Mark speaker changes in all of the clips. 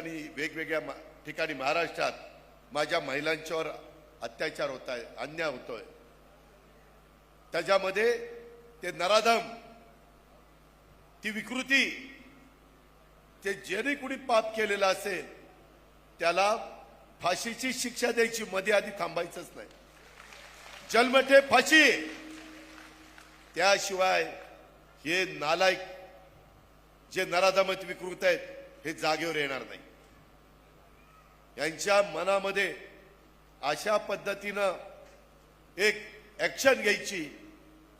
Speaker 1: त्यांनी वेगवेगळ्या मा- ठिकाणी महाराष्ट्रात माझ्या महिलांच्यावर अत्याचार होत आहे अन्याय होतोय. त्याच्यामध्ये ते नराधम ती विकृती ते ज्याने कुणी पाप केलेलं असेल त्याला फाशीची शिक्षा द्यायची मध्ये आधी थांबायचंच नाही. जन्मठे फाशी! त्याशिवाय हे नालायक जे नराधमत विकृत आहेत हे जागेवर येणार नाही. यांच्या मनामध्ये अशा पद्धतीनं एक ॲक्शन घ्यायची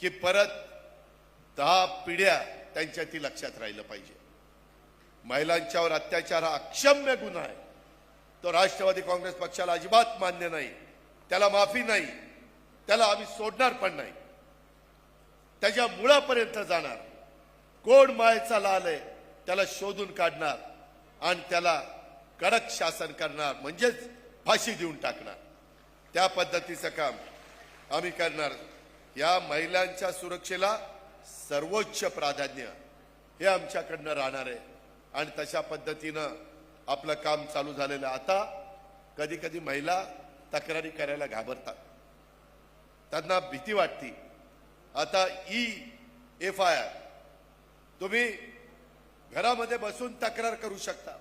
Speaker 1: की परत दहा पिढ्या त्यांच्या ती लक्षात राहिलं पाहिजे. महिलांच्यावर अत्याचार हा अक्षम्य गुन्हा आहे. तो राष्ट्रवादी काँग्रेस पक्षाला अजिबात मान्य नाही. त्याला माफी नाही. त्याला आम्ही सोडणार पण नाही. त्याच्या मुळापर्यंत जाणार. कोण मायेचा लाल आहे त्याला शोधून काढणार आणि त्याला कडक शासन करणार म्हणजेच फाशी देऊन टाकणार. त्या पद्धतीचं काम आम्ही करणार. या महिलांच्या सुरक्षेला सर्वोच्च प्राधान्य हे आमच्याकडनं राहणार आहे. आणि तशा पद्धतीनं आपलं काम चालू झालेलं आता कधी कधी महिला तक्रारी करायला घाबरतात. त्यांना भीती वाटते. आता ई एफ आय आर तुम्ही घरामध्ये बसून तक्रार करू शकता.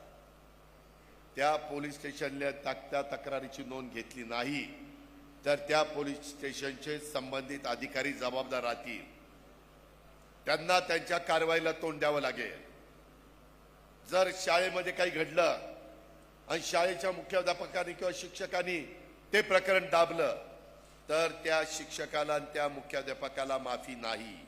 Speaker 1: त्या पोलीस स्टेशनला त्या तक्रारीची नोंद घेतली नाही तर त्या पोलीस स्टेशनचे संबंधित अधिकारी जबाबदार राहतील. त्यांना त्यांच्या कारवाईला तोंड द्यावं लागेल. जर शाळेमध्ये काही घडलं आणि शाळेच्या मुख्याध्यापकांनी किंवा शिक्षकांनी ते प्रकरण दाबलं तर त्या शिक्षकाला आणि त्या मुख्याध्यापकाला माफी नाही.